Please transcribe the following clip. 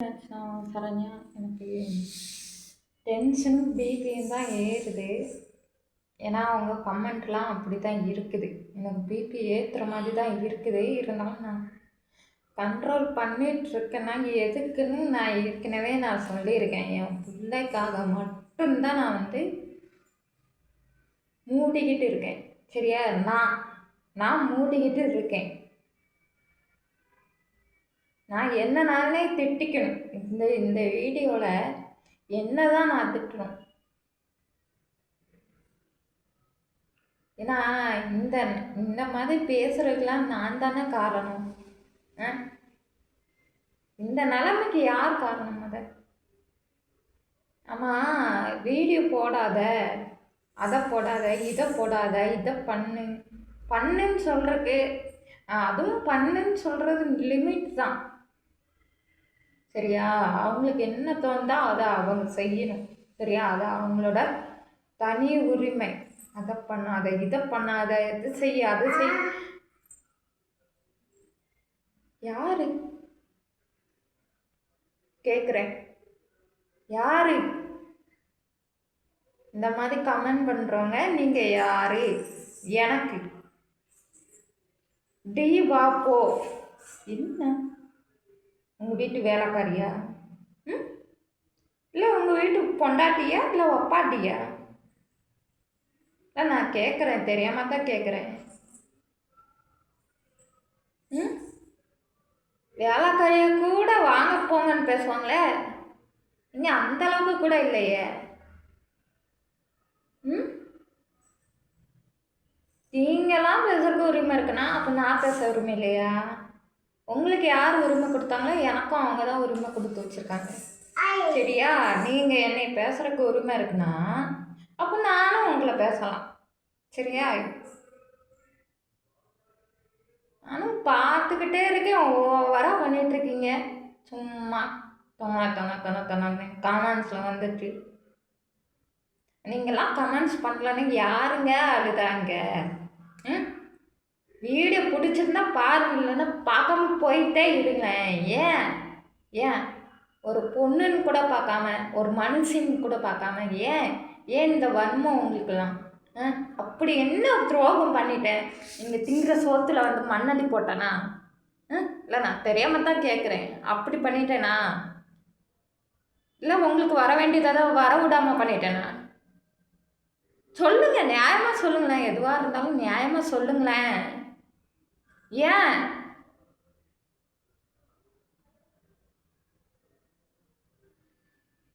நான் சரண்யா எனக்கு டென்ஷனும் பிபியும் தான் ஏறுது. ஏன்னா அவங்க கமெண்ட்லாம் அப்படி தான் இருக்குது. எனக்கு பிபி ஏற்றுற மாதிரி தான் இருக்குது. இருந்தாலும் நான் கண்ட்ரோல் பண்ணிகிட்ருக்கேன்னா எதுக்குன்னு நான் ஏற்கனவே நான் சொல்லியிருக்கேன். என் பிள்ளைக்காக மட்டும்தான் நான் வந்து மூடிக்கிட்டு இருக்கேன். சரியா? நான் நான் மூடிக்கிட்டு இருக்கேன். நான் என்ன நானே திட்டிக்கணும். இந்த இந்த வீடியோவில் என்ன தான் நான் திட்டணும். ஏன்னா இந்த இந்த மாதிரி பேசுறதுக்கெல்லாம் நான் தானே காரணம். ஆ? இந்த நிலைமைக்கு யார் காரணம் அதை? ஆமாம் வீடியோ போடாத அதை போடாத இதை போடாத இதை பண்ணு. பண்ணுன்னு சொல்கிறதுக்கு அதுவும் பண்ணுன்னு சொல்கிறது லிமிட் தான். சரியா? அவங்களுக்கு என்ன தோணுதோ அதை அவங்க செய்யணும். சரியா? அது அவங்களோட தனி உரிமை. அதை பண்ணாத இதை பண்ணாத இது செய்ய அதை செய். யாரு? கேட்குறேன் யாரு? இந்த மாதிரி கமெண்ட் பண்ணுறவங்க நீங்கள் யாரு? எனக்கு. டி வாப்போ என்ன? உங்கள் வீட்டு வேலைக்காரியா? ம்? இல்லை உங்கள் வீட்டு பொண்டாட்டியா? இல்லை ஒப்பாட்டியா? இல்லை நான் கேட்குறேன் தெரியாம தான் கேட்குறேன் ம்? வேலைக்காரியை கூட வாங்க போங்கன்னு பேசுவாங்களே. இங்கே அந்த அளவுக்கு கூட இல்லையே. ம்? நீங்களாம் பேசுறதுக்கு உரிமை இருக்குன்னா அப்போ நான் பேச உரிமை இல்லையா? உங்களுக்கு யார் உரிமை கொடுத்தாங்களோ எனக்கும் அவங்க தான் உரிமை கொடுத்து வச்சுருக்காங்க. சரியா? நீங்கள் என்னை பேசுறதுக்கு உரிமை இருக்குன்னா அப்போ நானும் உங்களை பேசலாம். சரியா? நானும் பார்த்துக்கிட்டே இருக்கேன். ஓவராக பண்ணிகிட்ருக்கீங்க சும்மா தொண தொண தொண தொணன்னு கமெண்ட்ஸில் வந்துட்டு. நீங்களாம் கமெண்ட்ஸ் பண்ணலன்னு யாருங்க? அழுதாங்க. வீடியோ பிடிச்சிருந்தா பாருங்க இல்லைன்னா பார்க்காம போயிட்டே இருங்க. ஏன்? ஏன்? ஒரு பொண்ணுன்னு கூட பார்க்காம ஒரு மனுஷன் கூட பார்க்காம ஏன்? ஏன் இந்த வன்மம் உங்களுக்குலாம் ஆ? அப்படி என்ன துரோகம் பண்ணிட்டேன்? நீங்கள் திங்கிற சோத்தில் வந்து மண்ணடி போட்டேனா? ஆ? இல்லை நான் தெரியாமல் தான் கேட்குறேன். அப்படி பண்ணிட்டேனா? இல்லை உங்களுக்கு வர வேண்டியதை வர விடாமல் பண்ணிட்டேனா? சொல்லுங்கள் நியாயமாக சொல்லுங்களேன். எதுவாக இருந்தாலும் நியாயமாக சொல்லுங்களேன். ஏன்